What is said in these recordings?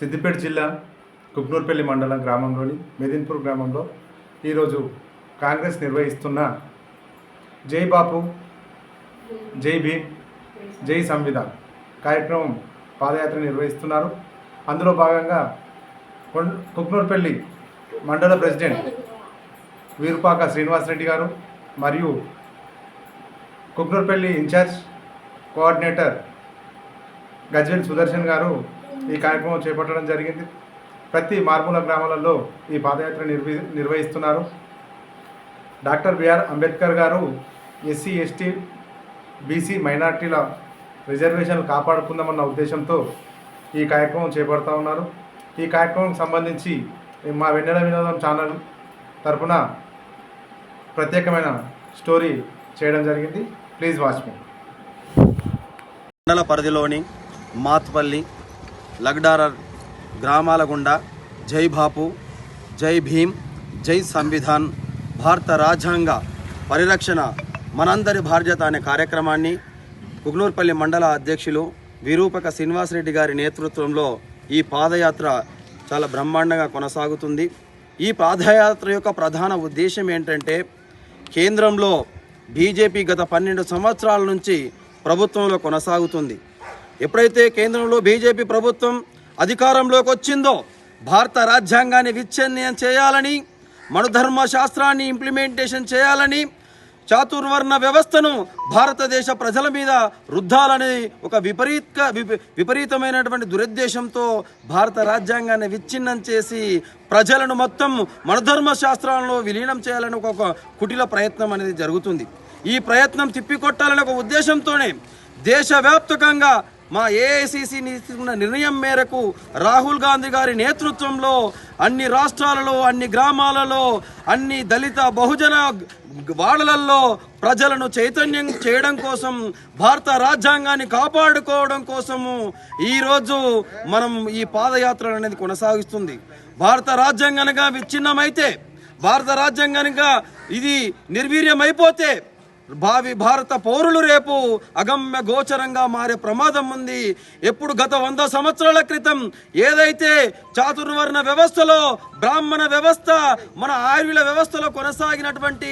సిద్దిపేట జిల్లా కుక్నూర్పల్లి మండలం గ్రామంలోని మెదిన్పూర్ గ్రామంలో ఈరోజు కాంగ్రెస్ నిర్వహిస్తున్న జై బాపు జై భీమ్ జై సంవిధాన్ కార్యక్రమం పాదయాత్ర నిర్వహిస్తున్నారు. అందులో భాగంగా కుక్నూర్పల్లి మండల ప్రెసిడెంట్ వీరుపాక శ్రీనివాసరెడ్డి గారు మరియు కుక్నూర్పల్లి ఇన్ఛార్జ్ కోఆర్డినేటర్ గజ్వెల్ సుదర్శన్ గారు ఈ కార్యక్రమం చేపట్టడం జరిగింది. ప్రతి మారుమూల గ్రామాలలో ఈ పాదయాత్ర నిర్వి నిర్వహిస్తున్నారు. డాక్టర్ బిఆర్ అంబేద్కర్ గారు ఎస్సీ ఎస్టీ బీసీ మైనార్టీల రిజర్వేషన్లు కాపాడుకుందామన్న ఉద్దేశంతో ఈ కార్యక్రమం చేపడుతూ ఉన్నారు. ఈ కార్యక్రమం సంబంధించి మా వెన్నెల వినోదం ఛానల్ తరపున ప్రత్యేకమైన స్టోరీ చేయడం జరిగింది. Please watch me. మండల పరిధిలోని మాత్పల్లి లగ్డార గ్రామాల గుండా జై బాపు జై భీమ్ జై సంవిధాన్ భారత రాజ్యాంగ పరిరక్షణ మనందరి బాధ్యత అనే కార్యక్రమాన్ని కుగ్నూర్పల్లి మండల అధ్యక్షులు విరూపక శ్రీనివాసరెడ్డి గారి నేతృత్వంలో ఈ పాదయాత్ర చాలా బ్రహ్మాండంగా కొనసాగుతుంది. ఈ పాదయాత్ర యొక్క ప్రధాన ఉద్దేశం ఏంటంటే కేంద్రంలో బీజేపీ గత పన్నెండు సంవత్సరాల నుంచి ప్రభుత్వంలో కొనసాగుతుంది. ఎప్పుడైతే కేంద్రంలో బీజేపీ ప్రభుత్వం అధికారంలోకి వచ్చిందో భారత రాజ్యాంగాన్ని విచ్ఛిన్నం చేయాలని మనుధర్మ శాస్త్రాన్ని ఇంప్లిమెంటేషన్ చేయాలని చాతుర్వర్ణ వ్యవస్థను భారతదేశ ప్రజల మీద రుద్దాలని ఒక విపరీత విప- విపరీతమైనటువంటి దురుద్దేశంతో భారత రాజ్యాంగాన్ని విచ్ఛిన్నం చేసి ప్రజలను మొత్తం మనధర్మ శాస్త్రాలను విలీనం చేయాలని ఒక ఒక కుటిల ప్రయత్నం అనేది జరుగుతుంది. ఈ ప్రయత్నం తిప్పికొట్టాలనే ఒక ఉద్దేశంతోనే దేశవ్యాప్తకంగా మా ఏఐసిసి తీసుకున్న నిర్ణయం మేరకు రాహుల్ గాంధీ గారి నేతృత్వంలో అన్ని రాష్ట్రాలలో అన్ని గ్రామాలలో అన్ని దళిత బహుజన వాడలల్లో ప్రజలను చైతన్యం చేయడం కోసం భారత రాజ్యాంగాన్ని కాపాడుకోవడం కోసము ఈరోజు మనం ఈ పాదయాత్ర అనేది కొనసాగిస్తుంది. భారత రాజ్యాంగానిగా విచ్ఛిన్నమైతే భారత రాజ్యాంగానిగా ఇది నిర్వీర్యమైపోతే భావి భారత పౌరులు రేపు అగమ్య గోచరంగా మారే ప్రమాదం ఉంది. ఎప్పుడు గత వంద సంవత్సరాల క్రితం ఏదైతే చాతుర్వర్ణ వ్యవస్థలో బ్రాహ్మణ వ్యవస్థ మన ఆయుర్వేద వ్యవస్థలో కొనసాగినటువంటి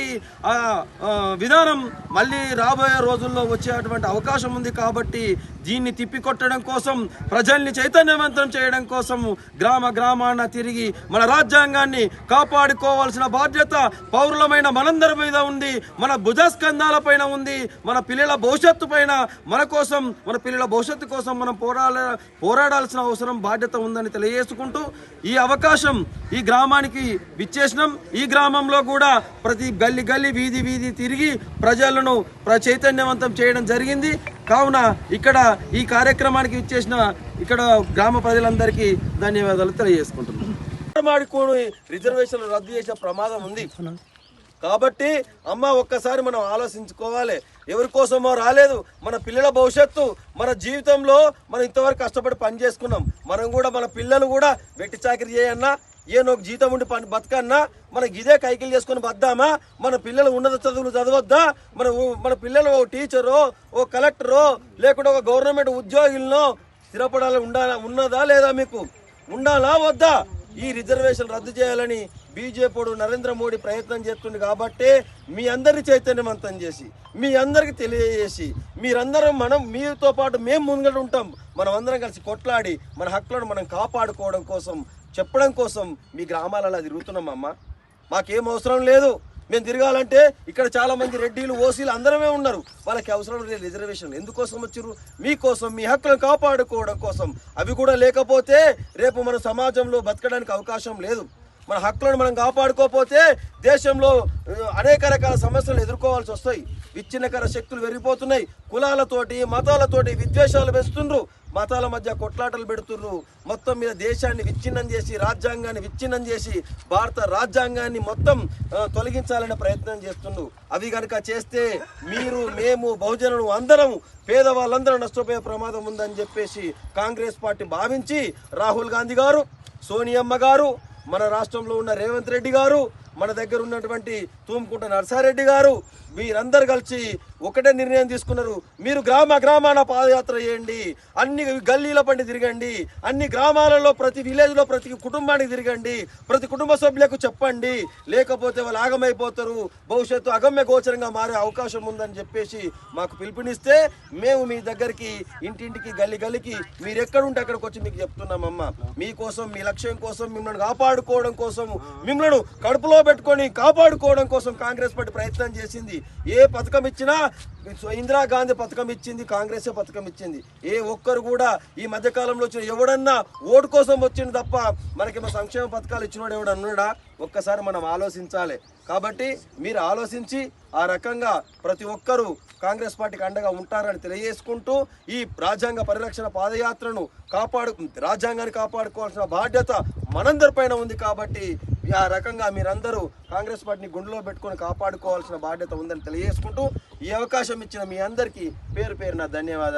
విధానం మళ్ళీ రాబోయే రోజుల్లో వచ్చేటువంటి అవకాశం ఉంది కాబట్టి దీన్ని తిప్పికొట్టడం కోసం ప్రజల్ని చైతన్యవంతం చేయడం కోసం గ్రామ గ్రామాన తిరిగి మన రాజ్యాంగాన్ని కాపాడుకోవాల్సిన బాధ్యత పౌరులమైన మనందరి మీద ఉంది. మన భుజస్కంధాల పైన ఉంది మన పిల్లల భవిష్యత్తు పైన మన కోసం మన పిల్లల భవిష్యత్తు కోసం మనం పోరాడ పోరాడాల్సిన అవసరం బాధ్యత ఉందని తెలియజేసుకుంటూ ఈ అవకాశం ఈ గ్రామానికి విచ్చేసినాం. ఈ గ్రామంలో కూడా ప్రతి గల్లి గల్లి వీధి వీధి తిరిగి ప్రజలను ప్ర చైతన్యవంతం చేయడం జరిగింది. కావున ఇక్కడ ఈ కార్యక్రమానికి ఇచ్చేసిన ఇక్కడ గ్రామ ప్రజలందరికీ ధన్యవాదాలు తెలియజేసుకుంటున్నాను మాడికోడు రిజర్వేషన్ రద్దు చేసే ప్రమాదం ఉంది. కాబట్టి అమ్మ ఒక్కసారి మనం ఆలోచించుకోవాలి. ఎవరి కోసమో రాలేదు. మన పిల్లల భవిష్యత్తు మన జీవితంలో మనం ఇంతవరకు కష్టపడి పని చేసుకున్నాం. మనం కూడా మన పిల్లలు కూడా వెట్టి చాకరీ చేయన్నా ఏ ఒక జీతం ఉండి పని బతకన్నా మనకి ఇదే కైకిలు చేసుకొని బద్దామా? మన పిల్లలు ఉన్నత చదువులు చదవద్దా? మన మన పిల్లలు ఓ టీచరో ఓ కలెక్టరో లేకుంటే ఒక గవర్నమెంట్ ఉద్యోగులను స్థిరపడాలి ఉండాలా ఉన్నదా లేదా మీకు? ఉండాలా వద్దా? ఈ రిజర్వేషన్ రద్దు చేయాలని బీజేపీ నరేంద్ర మోడీ ప్రయత్నం చేస్తుంది కాబట్టి మీ అందరి చైతన్యవంతం చేసి మీ అందరికి తెలియజేసి మీరందరం మనం మీతో పాటు మేము ముంగట ఉంటాం. మనం అందరం కలిసి కొట్లాడి మన హక్కులను మనం కాపాడుకోవడం కోసం చెప్పడం కోసం మీ గ్రామాలలో తిరుగుతున్నాం అమ్మ. మాకేం అవసరం లేదు. మేము తిరగాలంటే ఇక్కడ చాలా మంది రెడ్డిలు ఓసీలు అందరమే ఉన్నారు. వాళ్ళకి అవసరం లేదు రిజర్వేషన్ ఎందుకోసం వచ్చారు మీకోసం మీ హక్కులను కాపాడుకోవడం కోసం. అవి కూడా లేకపోతే రేపు మన సమాజంలో బతకడానికి అవకాశం లేదు. మన హక్కులను మనం కాపాడుకోకపోతే దేశంలో అనేక రకాల సమస్యలు ఎదుర్కోవాల్సి వస్తాయి. విచ్ఛిన్నకర శక్తులు పెరిగిపోతున్నాయి. కులాలతోటి మతాలతోటి విద్వేషాలు వేస్తుండ్రు. మతాల మధ్య కొట్లాటలు పెడుతుర్రు మొత్తం మీద దేశాన్ని విచ్ఛిన్నం చేసి రాజ్యాంగాన్ని విచ్ఛిన్నం చేసి భారత రాజ్యాంగాన్ని మొత్తం తొలగించాలనే ప్రయత్నం చేస్తుండ్రు. అవి కనుక చేస్తే మీరు మేము బహుజనులు అందరం పేదవాళ్ళందరూ నష్టపోయే ప్రమాదం ఉందని చెప్పేసి కాంగ్రెస్ పార్టీ భావించి రాహుల్ గాంధీ గారు సోనియమ్మ గారు మన రాష్ట్రంలో ఉన్న రేవంత్ రెడ్డి గారు మన దగ్గర ఉన్నటువంటి తూముకుంట నర్సారెడ్డి గారు వీరందరు కలిసి ఒకటే నిర్ణయం తీసుకున్నారు. మీరు గ్రామ గ్రామాన పాదయాత్ర చేయండి. అన్ని గల్లీల పండి తిరగండి. అన్ని గ్రామాలలో ప్రతి విలేజ్లో ప్రతి కుటుంబానికి తిరగండి. ప్రతి కుటుంబ సభ్యులకు చెప్పండి. లేకపోతే వాళ్ళు ఆగమైపోతారు. భవిష్యత్తు అగమ్య గోచరంగా మారే అవకాశం ఉందని చెప్పేసి మాకు పిలుపునిస్తే మేము మీ దగ్గరికి ఇంటింటికి గల్లి గల్లికి మీరు ఎక్కడుంటే అక్కడికి వచ్చి మీకు చెప్తున్నామమ్మ. మీకోసం మీ లక్ష్యం కోసం మిమ్మల్ని కాపాడుకోవడం కోసం మిమ్మల్ని కడుపులో పెట్టుకొని కాపాడుకోవడం కోసం కాంగ్రెస్ పార్టీ ప్రయత్నం చేసింది. ఏ పథకం ఇచ్చినా ఇందిరాగాంధీ పథకం ఇచ్చింది కాంగ్రెసే పథకం ఇచ్చింది. ఏ ఒక్కరు కూడా ఈ మధ్యకాలంలో వచ్చిన ఎవడన్నా ఓటు కోసం వచ్చింది తప్ప మనకి మన సంక్షేమ పథకాలు ఇచ్చినోడు ఎవడన్నా ఒక్కసారి మనం ఆలోచించాలి. కాబట్టి మీరు ఆలోచించి ఆ రకంగా ప్రతి ఒక్కరూ కాంగ్రెస్ పార్టీకి అండగా ఉంటారని తెలియజేసుకుంటూ ఈ రాజ్యాంగ పరిరక్షణ పాదయాత్రను కాపాడు రాజ్యాంగాన్ని కాపాడుకోవాల్సిన బాధ్యత మనందరిపైన ఉంది కాబట్టి ఆ రకంగా మీరందరూ కాంగ్రెస్ పార్టీని గుండెలో పెట్టుకొని కాపాడుకోవాల్సిన బాధ్యత ఉందని తెలియజేసుకుంటూ ఈ అవకాశం ఇచ్చిన మీ అందరికీ పేరు పేరున ధన్యవాదాలు.